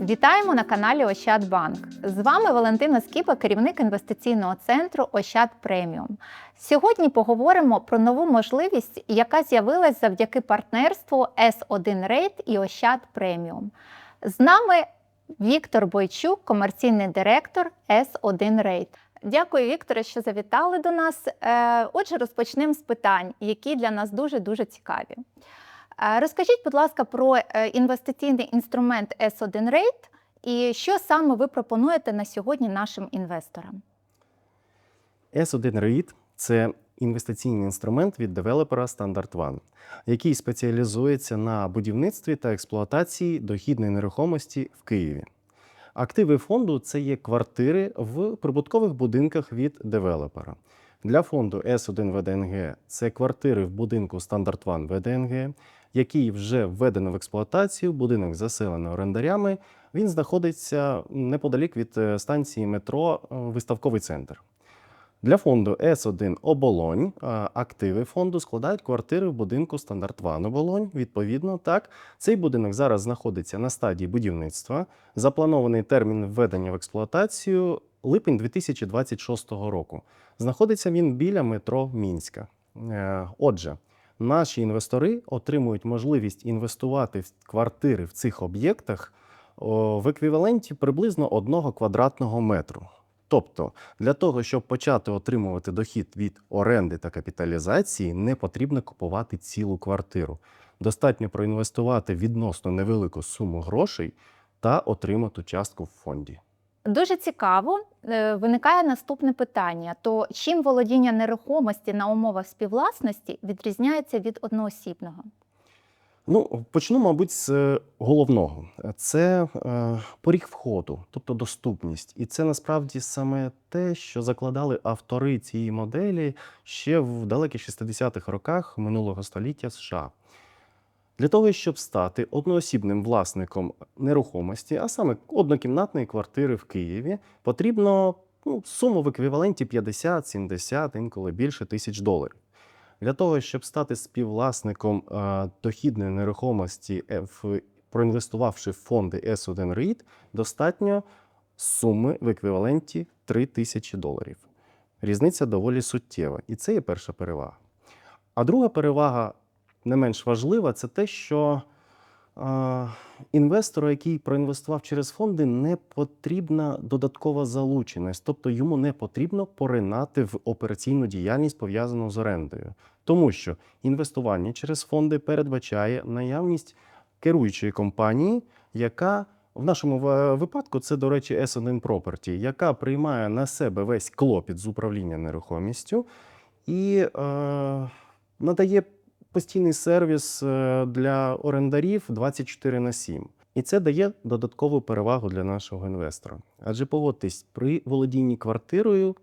Вітаємо на каналі Ощадбанк. З вами Валентина Скіпа, керівник інвестиційного центру Ощад Преміум. Сьогодні поговоримо про нову можливість, яка з'явилась завдяки партнерству S1 Rate і Ощад Преміум. З нами Віктор Бойчук, комерційний директор S1 Rate. Дякую, Вікторе, що завітали до нас. Е, Отже, розпочнемо з питань, які для нас дуже дуже цікаві. Е, Розкажіть, будь ласка, про е, інвестиційний інструмент S1 Rate і що саме ви пропонуєте на сьогодні нашим інвесторам? S1 REIT – це інвестиційний інструмент від девелопера Standard One, який спеціалізується на будівництві та експлуатації дохідної нерухомості в Києві. Активи фонду це є квартири в прибуткових будинках від девелопера. Для фонду S1 ВДНГ це квартири в будинку Standard One ВДНГ, який вже введено в експлуатацію, будинок заселено орендарями. Він знаходиться неподалік від е, станції метро е, Виставковий центр. Для фонду С1 Оболонь е, активи фонду складають квартири в будинку Стандарт Ван Оболонь. Відповідно, так, цей будинок зараз знаходиться на стадії будівництва. Запланований термін введення в експлуатацію липень 2026 року. Знаходиться він біля метро Мінська. Отже, наші інвестори отримують можливість інвестувати в квартири в цих об'єктах в еквіваленті приблизно одного квадратного метру. Тобто, для того, щоб почати отримувати дохід від оренди та капіталізації, не потрібно купувати цілу квартиру. Достатньо проінвестувати відносно невелику суму грошей та отримати частку в фонді. Дуже цікаво. Е, Виникає наступне питання: то чим володіння нерухомості на умовах співвласності відрізняється від одноосібного? Ну, почну, мабуть, з е, головного. Це е, поріг входу, тобто доступність. І це насправді саме те, що закладали автори цієї моделі ще в далеких 60-х роках минулого століття США. Для того, щоб стати одноосібним власником нерухомості, а саме однокімнатної квартири в Києві, потрібно ну, суму в еквіваленті 50, 70, інколи більше тисяч доларів. Для того, щоб стати співвласником е, дохідної нерухомості, е, в- проінвестувавши в фонди S1 REIT, достатньо суми в еквіваленті 3 тисячі доларів. Різниця доволі суттєва, і це є перша перевага. А друга перевага, не менш важлива, це те, що інвестору, який проінвестував через фонди, не потрібна додаткова залученість, тобто йому не потрібно поринати в операційну діяльність, пов'язану з орендою. Тому що інвестування через фонди передбачає наявність керуючої компанії, яка в нашому випадку це, до речі, S1 Property, яка приймає на себе весь клопіт з управління нерухомістю і е, надає постійний сервіс е, для орендарів 24 на 7. І це дає додаткову перевагу для нашого інвестора. Адже погодьтесь, при володінні квартирою,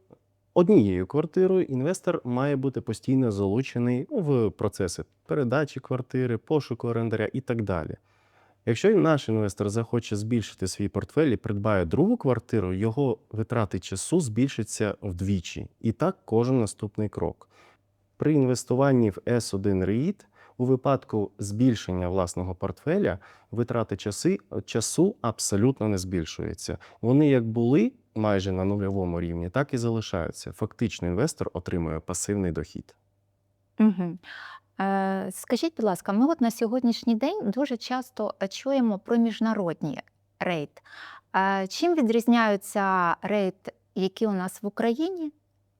однією квартирою, інвестор має бути постійно залучений в процеси передачі квартири, пошуку орендаря і так далі. Якщо наш інвестор захоче збільшити свій портфель і придбає другу квартиру, його витрати часу збільшаться вдвічі. І так кожен наступний крок. При інвестуванні в S1 REIT у випадку збільшення власного портфеля витрати часи, часу абсолютно не збільшуються. Вони як були майже на нульовому рівні, так і залишаються. Фактично, інвестор отримує пасивний дохід. Угу. Скажіть, будь ласка, ми от на сьогоднішній день дуже часто чуємо про міжнародні рейд. Е, чим відрізняються рейд, які у нас в Україні?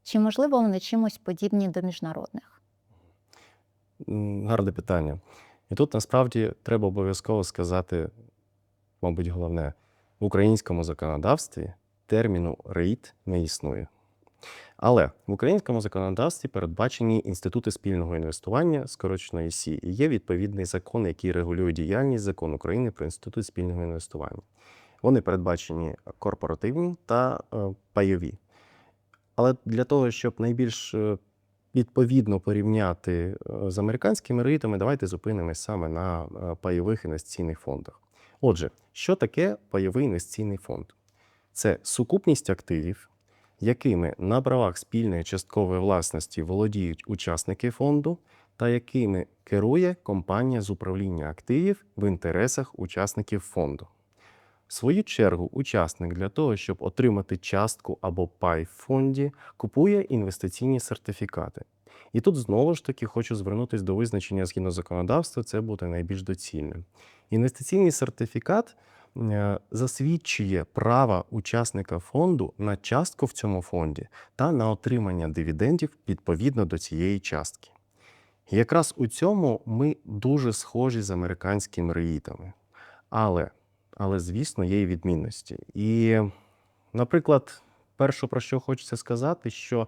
Чи можливо вони чимось подібні до міжнародних? Гарне питання. І тут насправді треба обов'язково сказати, мабуть, головне, в українському законодавстві терміну рейд не існує. Але в українському законодавстві передбачені інститути спільного інвестування, скорочено ІСІ, і є відповідний закон, який регулює діяльність закон України про інститут спільного інвестування. Вони передбачені корпоративні та е, пайові. Але для того, щоб найбільш е, відповідно порівняти е, з американськими рейтами, давайте зупинимось саме на е, пайових інвестиційних фондах. Отже, що таке пайовий інвестиційний фонд? Це сукупність активів, якими на правах спільної часткової власності володіють учасники фонду, та якими керує компанія з управління активів в інтересах учасників фонду. В свою чергу, учасник для того, щоб отримати частку або пай в фонді, купує інвестиційні сертифікати. І тут знову ж таки хочу звернутися до визначення згідно законодавства, це буде найбільш доцільним. Інвестиційний сертифікат е, засвідчує право учасника фонду на частку в цьому фонді та на отримання дивідендів відповідно до цієї частки. І якраз у цьому ми дуже схожі з американськими реїтами. Але, але звісно, є і відмінності. І, наприклад, перше, про що хочеться сказати, що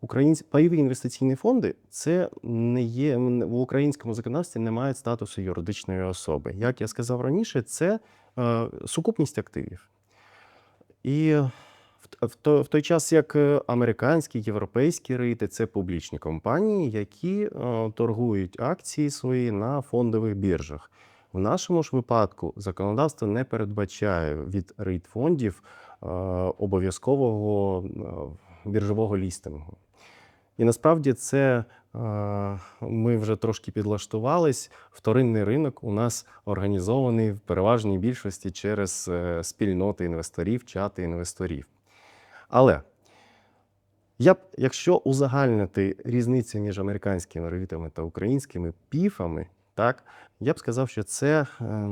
Українці пайові інвестиційні фонди це не є в українському законодавстві не мають статусу юридичної особи. Як я сказав раніше, це е, сукупність активів. І в той час, як е, американські, європейські рейти це публічні компанії, які е, торгують акції свої на фондових біржах. В нашому ж випадку законодавство не передбачає від рейт-фондів е, обов'язкового е, біржового лістингу. І насправді це е, ми вже трошки підлаштувались. Вторинний ринок у нас організований в переважній більшості через спільноти інвесторів, чати інвесторів. Але я б, якщо узагальнити різницю між американськими ревітами та українськими піфами, так, я б сказав, що це е,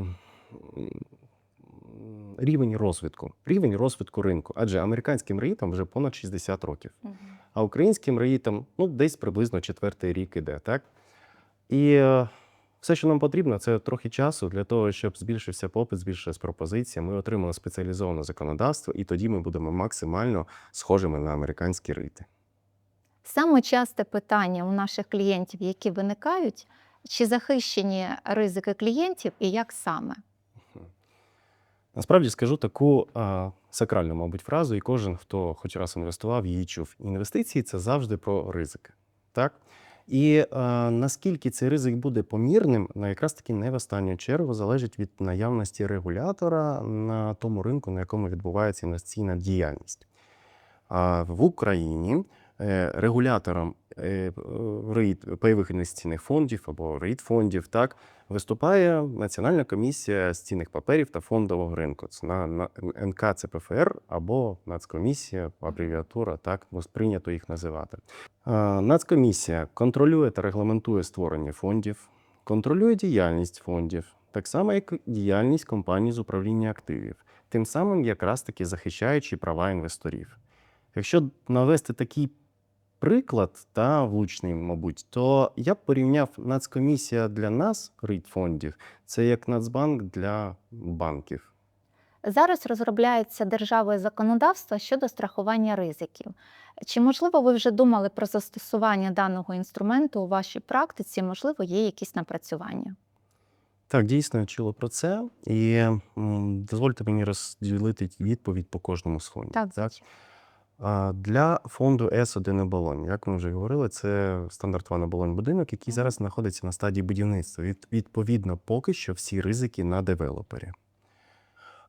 рівень розвитку, рівень розвитку ринку. Адже американським ревітам вже понад 60 років а українським реїтам ну, десь приблизно четвертий рік іде, так? І е, все, що нам потрібно, це трохи часу для того, щоб збільшився попит, збільшилась пропозиція. Ми отримали спеціалізоване законодавство, і тоді ми будемо максимально схожими на американські рейти. Саме часте питання у наших клієнтів, які виникають, чи захищені ризики клієнтів і як саме? Насправді скажу таку а, сакральну, мабуть, фразу, і кожен, хто хоч раз інвестував, її чув. Інвестиції це завжди про ризики. Так? І а, наскільки цей ризик буде помірним, ну, якраз таки не в останню чергу залежить від наявності регулятора на тому ринку, на якому відбувається інвестиційна діяльність. А в Україні регулятором е, рейд пайових інвестиційних фондів або рейд-фондів так, виступає Національна комісія з цінних паперів та фондового ринку. Це на, на НКЦПФР або Нацкомісія, абревіатура, так прийнято їх називати. Е, Нацкомісія контролює та регламентує створення фондів, контролює діяльність фондів, так само як діяльність компаній з управління активів, тим самим якраз таки захищаючи права інвесторів. Якщо навести такий приклад та влучний, мабуть, то я б порівняв Нацкомісія для нас, рейд-фондів, це як Нацбанк для банків. Зараз розробляється державою законодавство щодо страхування ризиків. Чи можливо ви вже думали про застосування даного інструменту у вашій практиці? Можливо, є якісь напрацювання? Так, дійсно я чула про це, і м, дозвольте мені розділити відповідь по кожному фондів. Так. А, Для фонду С1 оболонь, як ми вже говорили, це стандарт оболонь будинок, який зараз знаходиться на стадії будівництва. Від, відповідно, поки що всі ризики на девелопері.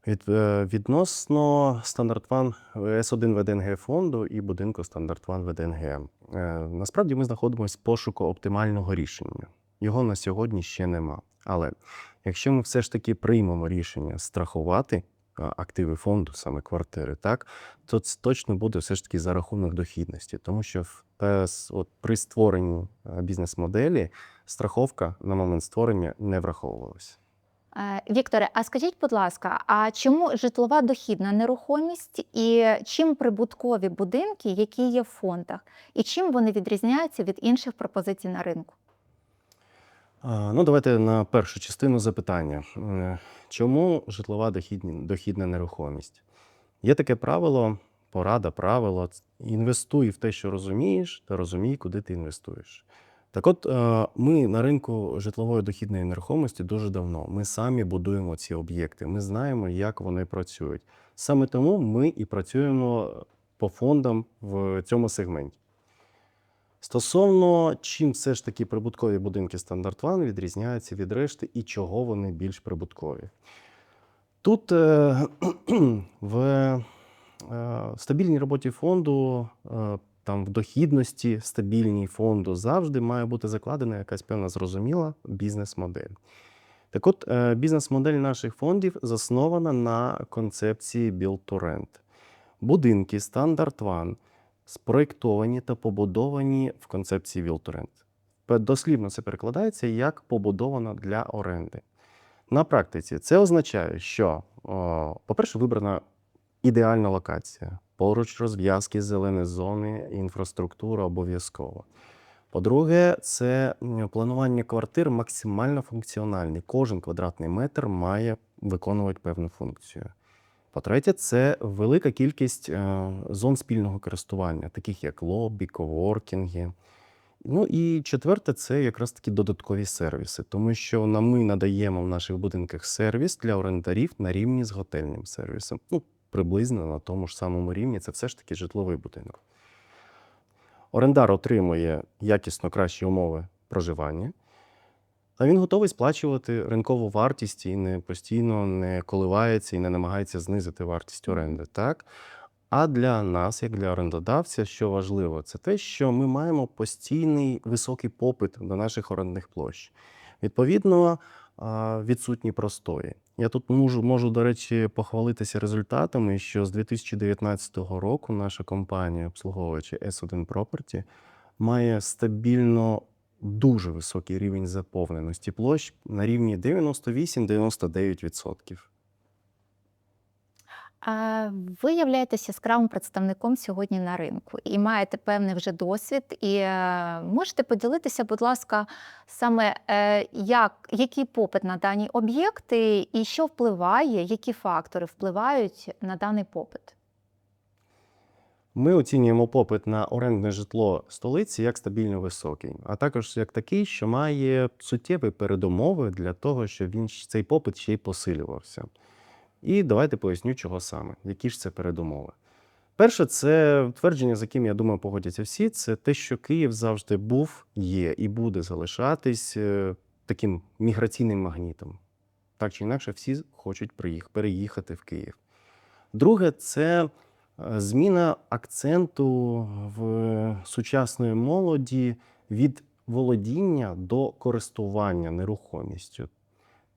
Від, е, відносно стандарт ван С1 ВДНГ фонду і будинку стандарт ВДНГ. Е, Насправді ми знаходимося в пошуку оптимального рішення. Його на сьогодні ще нема. Але якщо ми все ж таки приймемо рішення страхувати активи фонду, саме квартири, так, то це точно буде все ж таки за рахунок дохідності, тому що в- е, от при створенні е, бізнес-моделі страховка на момент створення не враховувалася. Е, Вікторе, а скажіть, будь ласка, а чому житлова дохідна нерухомість і чим прибуткові будинки, які є в фондах, і чим вони відрізняються від інших пропозицій на ринку? Ну, давайте на першу частину запитання. Чому житлова дохідна нерухомість? Є таке правило, порада, правило. Інвестуй в те, що розумієш, та розумій, куди ти інвестуєш. Так от, е, ми на ринку житлової дохідної нерухомості дуже давно. Ми самі будуємо ці об'єкти. Ми знаємо, як вони працюють. Саме тому ми і працюємо по фондам в цьому сегменті. Стосовно чим все ж таки прибуткові будинки стандарт One відрізняються від решти і чого вони більш прибуткові. Тут е, в е, стабільній роботі фонду, е, там в дохідності стабільній фонду завжди має бути закладена якась певна зрозуміла бізнес-модель. Так от, е, бізнес-модель наших фондів заснована на концепції Build to Rent. Будинки Standard One спроєктовані та побудовані в концепції Build to. Дослівно це перекладається як побудовано для оренди. На практиці це означає, що, по-перше, вибрана ідеальна локація, поруч розв'язки, зелені зони, інфраструктура обов'язково. По-друге, це планування квартир максимально функціональне. Кожен квадратний метр має виконувати певну функцію. По-третє, це велика кількість е, зон спільного користування, таких як лобі, коворкінги. Ну і четверте, це якраз такі додаткові сервіси, тому що ми надаємо в наших будинках сервіс для орендарів на рівні з готельним сервісом. Ну, приблизно на тому ж самому рівні. Це все ж таки житловий будинок. Орендар отримує якісно кращі умови проживання, а він готовий сплачувати ринкову вартість і не постійно не коливається і не намагається знизити вартість оренди. Так? А для нас, як для орендодавця, що важливо, це те, що ми маємо постійний високий попит до наших орендних площ. Відповідно, відсутні простої. Я тут можу, можу, до речі, похвалитися результатами, що з 2019 року наша компанія, обслуговуючи S1 Property, має стабільно дуже високий рівень заповненості площ на рівні 98-99%. А Ви являєтесь яскравим представником сьогодні на ринку і маєте певний вже досвід. І е, можете поділитися, будь ласка, саме е, як, який попит на дані об'єкти і що впливає, які фактори впливають на даний попит? Ми оцінюємо попит на орендне житло столиці як стабільно високий, а також як такий, що має суттєві передумови для того, щоб він цей попит ще й посилювався. І давайте поясню, чого саме, які ж це передумови. Перше, це твердження, з яким я думаю, погодяться всі, це те, що Київ завжди був, є і буде залишатись е, таким міграційним магнітом. Так чи інакше, всі хочуть переїхати в Київ. Друге, це зміна акценту в сучасної молоді від володіння до користування нерухомістю.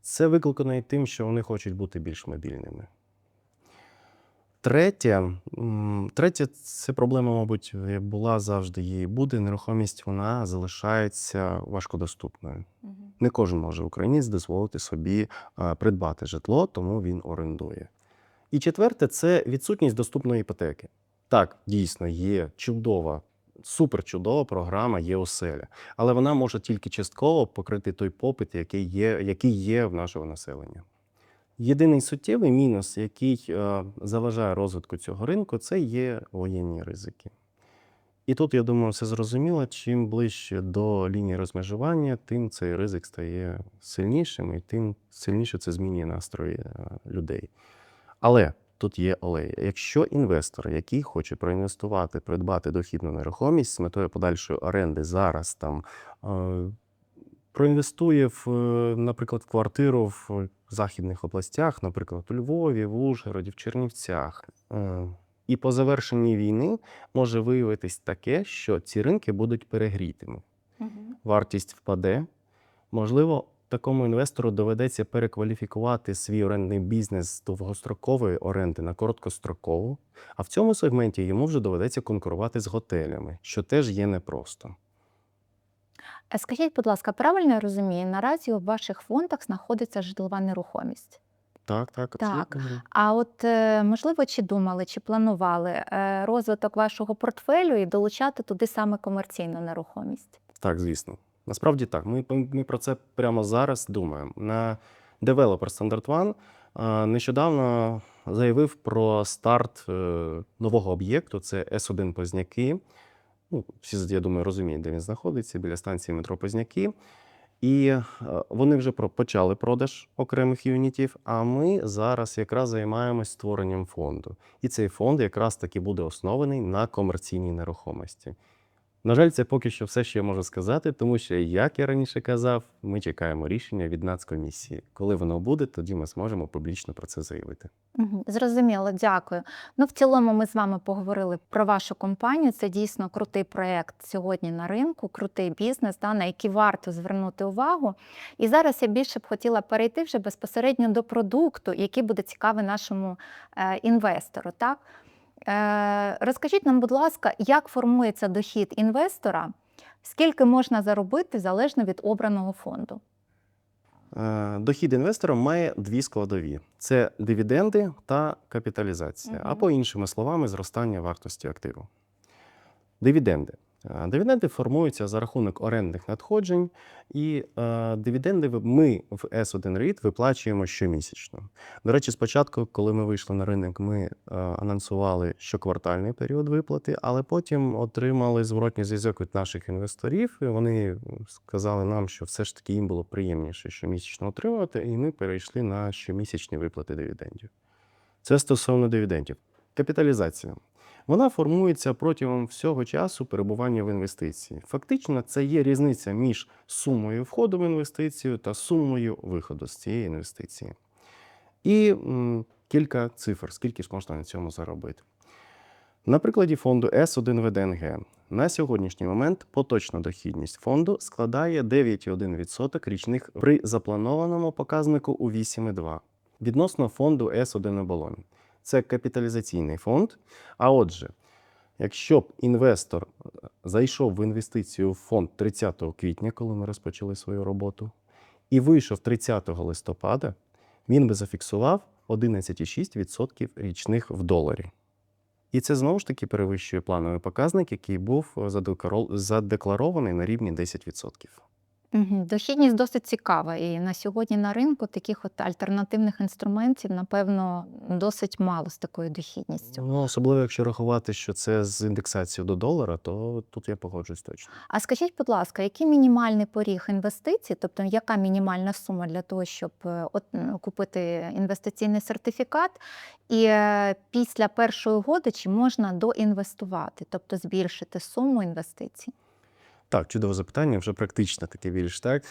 Це викликано і тим, що вони хочуть бути більш мобільними. Третє, третє це проблема, мабуть, була завжди і буде. Нерухомість вона залишається важкодоступною. Не кожен може українець дозволити собі придбати житло, тому він орендує. І четверте це відсутність доступної іпотеки. Так, дійсно, є чудова, суперчудова програма є оселя, але вона може тільки частково покрити той попит, який є, який є в нашого населення. Єдиний суттєвий мінус, який е, заважає розвитку цього ринку, це є воєнні ризики. І тут, я думаю, все зрозуміло. Чим ближче до лінії розмежування, тим цей ризик стає сильнішим, і тим сильніше це змінює настрої е, людей. Але тут є але. Якщо інвестор, який хоче проінвестувати, придбати дохідну нерухомість з метою подальшої оренди зараз там е, проінвестує в, е, наприклад, квартиру в західних областях, наприклад, у Львові, в Ужгороді, в Чернівцях. е, І по завершенні війни може виявитись таке, що ці ринки будуть перегрітими. Вартість впаде. Можливо, такому інвестору доведеться перекваліфікувати свій орендний бізнес з довгострокової оренди на короткострокову, а в цьому сегменті йому вже доведеться конкурувати з готелями, що теж є непросто. Скажіть, будь ласка, правильно я розумію, наразі у ваших фондах знаходиться житлова нерухомість. Так, так, Так. абсолютно. вірно. А от е, можливо, чи думали, чи планували е, розвиток вашого портфелю і долучати туди саме комерційну нерухомість? Так, звісно. Насправді так. Ми, ми про це прямо зараз думаємо. На девелопер Standard One нещодавно заявив про старт е, нового об'єкту. Це С1 Позняки. Ну, всі, я думаю, розуміють, де він знаходиться, біля станції метро Позняки. І е, вони вже почали продаж окремих юнітів. А ми зараз якраз займаємось створенням фонду. І цей фонд якраз таки буде оснований на комерційній нерухомості. На жаль, це поки що все, що я можу сказати, тому що, як я раніше казав, ми чекаємо рішення від нацкомісії. Коли воно буде, тоді ми зможемо публічно про це заявити. Зрозуміло, дякую. Ну, в цілому, ми з вами поговорили про вашу компанію. Це дійсно крутий проєкт сьогодні на ринку, крутий бізнес, да, на який варто звернути увагу. І зараз я більше б хотіла перейти вже безпосередньо до продукту, який буде цікавий нашому е, інвестору. Так? Е, розкажіть нам, будь ласка, як формується дохід інвестора, скільки можна заробити залежно від обраного фонду? Е, Дохід інвестора має дві складові: це дивіденди та капіталізація, угу. або іншими словами, зростання вартості активу. Дивіденди. Е, Дивіденди формуються за рахунок орендних надходжень, і е, дивіденди ми в S1 REIT виплачуємо щомісячно. До речі, спочатку, коли ми вийшли на ринок, ми е, анонсували щоквартальний період виплати, але потім отримали зворотній зв'язок від наших інвесторів. І вони сказали нам, що все ж таки їм було приємніше щомісячно отримувати, і ми перейшли на щомісячні виплати дивідендів. Це стосовно дивідендів. Капіталізація. Вона формується протягом всього часу перебування в інвестиції. Фактично, це є різниця між сумою входу в інвестицію та сумою виходу з цієї інвестиції. І м, кілька цифр, скільки ж можна на цьому заробити. На прикладі фонду С1 ВДНГ на сьогоднішній момент поточна дохідність фонду складає 9,1% річних при запланованому показнику у 8,2% відносно фонду С1 оболонь. Це капіталізаційний фонд. А отже, якщо б інвестор е, зайшов в інвестицію в фонд 30 квітня, коли ми розпочали свою роботу, і вийшов 30 листопада, він би зафіксував 11,6% річних в доларі. І це знову ж таки перевищує плановий показник, який був е, задекларований на рівні 10%. Дохідність досить цікава, і на сьогодні на ринку таких от альтернативних інструментів, напевно, досить мало з такою дохідністю. Ну, особливо, якщо рахувати, що це з індексацією до долара, то тут я погоджуюсь точно. А скажіть, будь ласка, який мінімальний поріг інвестицій, тобто яка мінімальна сума для того, щоб е, от, купити інвестиційний сертифікат, і е, після першої угоди чи можна доінвестувати, тобто збільшити суму інвестицій? Так, чудове запитання, вже практично таке більш так.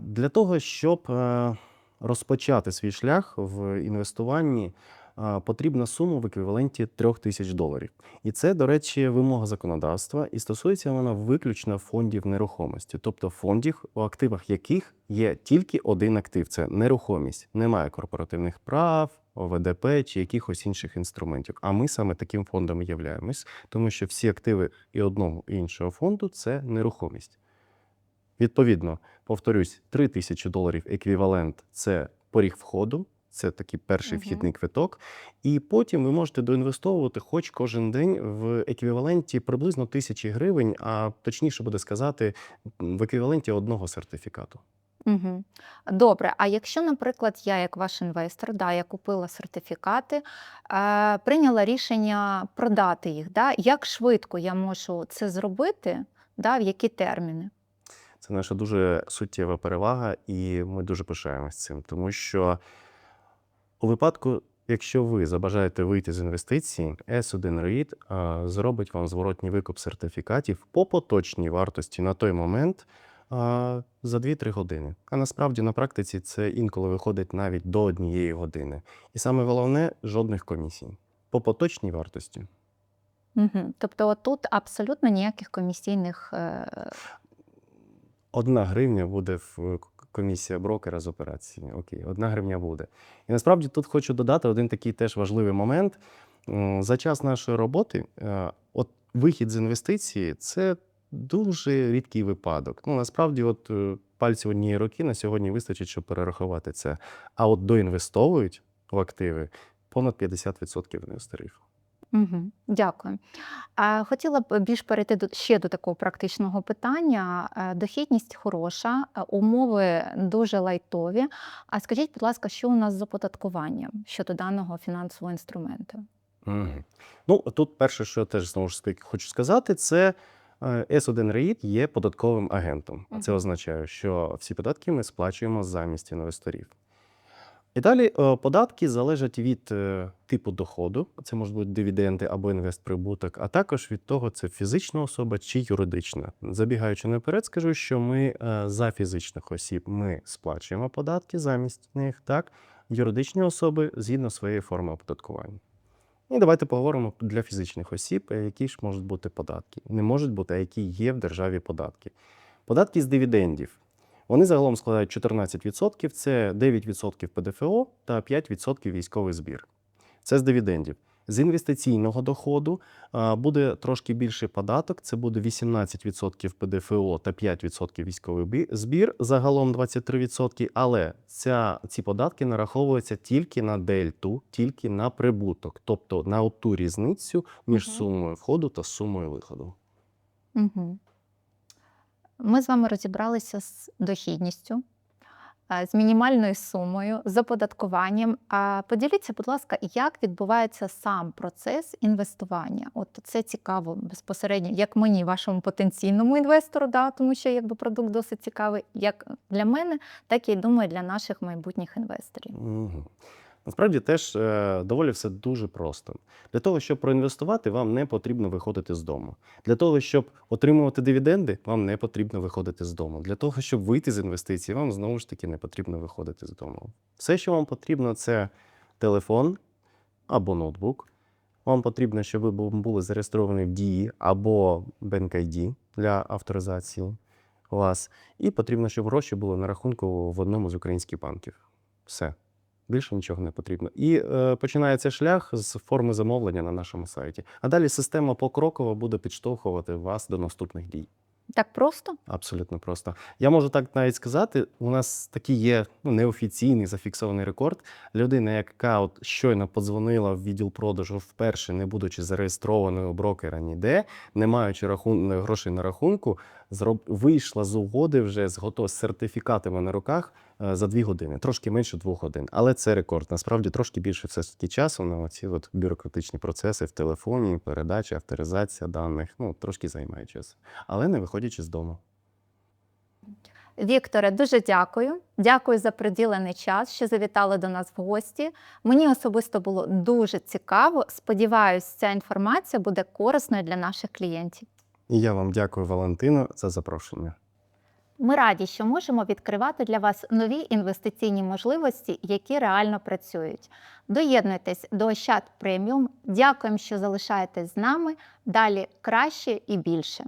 Для того, щоб е, розпочати свій шлях в інвестуванні, потрібна сума в еквіваленті 3 тисяч доларів. І це, до речі, вимога законодавства, і стосується вона виключно фондів нерухомості, тобто фондів, у активах яких є тільки один актив це нерухомість. Немає корпоративних прав, ОВДП чи якихось інших інструментів. А ми саме таким фондом являємось тому що всі активи і одного і іншого фонду це нерухомість. Відповідно, повторюсь, 3 тисячі доларів еквівалент це поріг входу, це такий перший Мгм. вхідний квиток. І потім ви можете доінвестовувати хоч кожен день в еквіваленті приблизно тисячі гривень, а точніше буде сказати, в еквіваленті одного сертифікату. Угу. Добре. А якщо, наприклад, я, як ваш інвестор, да, я купила сертифікати, е, прийняла рішення продати їх, да, як швидко я можу це зробити, да, в які терміни? Це наша дуже суттєва перевага, і ми дуже пишаємось цим, тому що у випадку, якщо ви забажаєте вийти з інвестицій, S1 REIT зробить вам зворотній викуп сертифікатів по поточній вартості на той момент за 2-3 години. А насправді на практиці це інколи виходить навіть до однієї години. І саме головне жодних комісій. По поточній вартості. Угу. Тобто, тут абсолютно ніяких комісійних. е, Одна гривня буде в комісія брокера з операції. Окей, одна гривня буде. І насправді тут хочу додати один такий теж важливий момент. За час нашої роботи, е, от вихід з інвестиції це дуже рідкий випадок. Ну, насправді, от е, пальців однієї руки на сьогодні вистачить, щоб перерахувати це. А от доінвестовують в активи понад 50% інвесторів. Угу. Дякую. Хотіла б більш перейти до ще до такого практичного питання. Е, Дохідність хороша, е, умови дуже лайтові. А скажіть, будь ласка, що у нас з оподаткуванням щодо даного фінансового інструменту? Мгм. Ну, тут перше, що я теж знову ж таки хочу сказати, це е, S1 REIT є податковим агентом. А це означає, що всі податки ми сплачуємо замість інвесторів. І далі е, податки залежать від е, типу доходу, це можуть бути дивіденди або інвестприбуток, а також від того, це фізична особа чи юридична. Забігаючи наперед, скажу, що ми е, за фізичних осіб ми сплачуємо податки замість них, так юридичні особи згідно своєї форми оподаткування. І давайте поговоримо для фізичних осіб, які ж можуть бути податки. Не можуть бути, а які є в державі податки. Податки з дивідендів. Вони загалом складають 14%, це 9% ПДФО та 5% військовий збір. Це з дивідендів. З інвестиційного доходу буде трошки більший податок, це буде 18% ПДФО та 5% військовий збір, загалом 23%, але ця, ці податки нараховуються тільки на дельту, тільки на прибуток, тобто на ту різницю між Мгм. сумою входу та сумою виходу. Угу. Ми з вами розібралися з дохідністю, з мінімальною сумою, з оподаткуванням. А поділіться, будь ласка, як відбувається сам процес інвестування? От це цікаво безпосередньо, як мені, вашому потенційному інвестору, да, тому що якби продукт досить цікавий, як для мене, так і думаю, для наших майбутніх інвесторів. Угу. Насправді теж е, доволі все дуже просто. Для того, щоб проінвестувати, вам не потрібно виходити з дому. Для того, щоб отримувати дивіденди, вам не потрібно виходити з дому. Для того, щоб вийти з інвестицій, вам знову ж таки не потрібно виходити з дому. Все, що вам потрібно, це телефон або ноутбук. Вам потрібно, щоб ви були зареєстровані в дії або BankID для авторизації вас. І потрібно, щоб гроші були на рахунку в одному з українських банків. Все. Більше нічого не потрібно. І е, починається шлях з форми замовлення на нашому сайті. А далі система покроково буде підштовхувати вас до наступних дій. Так просто? Абсолютно просто. Я можу так навіть сказати. У нас такий є ну, неофіційний зафіксований рекорд. Людина, яка от щойно подзвонила в відділ продажу вперше, не будучи зареєстрованою брокера ніде, не маючи рахун... грошей на рахунку, зроб... вийшла з угоди вже з готов з сертифікатами на руках е, за дві години, трошки менше двох годин. Але це рекорд. Насправді трошки більше все ж таки часу на ці от бюрократичні процеси в телефоні, передача, авторизація даних. Ну трошки займає час, але не виходячи з дому. Вікторе, дуже дякую. Дякую за приділений час, що завітали до нас в гості. Мені особисто було дуже цікаво. Сподіваюсь, ця інформація буде корисною для наших клієнтів. І я вам дякую, Валентино, за запрошення. Ми раді, що можемо відкривати для вас нові інвестиційні можливості, які реально працюють. Доєднуйтесь до Ощад Преміум. Дякуємо, що залишаєтесь з нами. Далі краще і більше.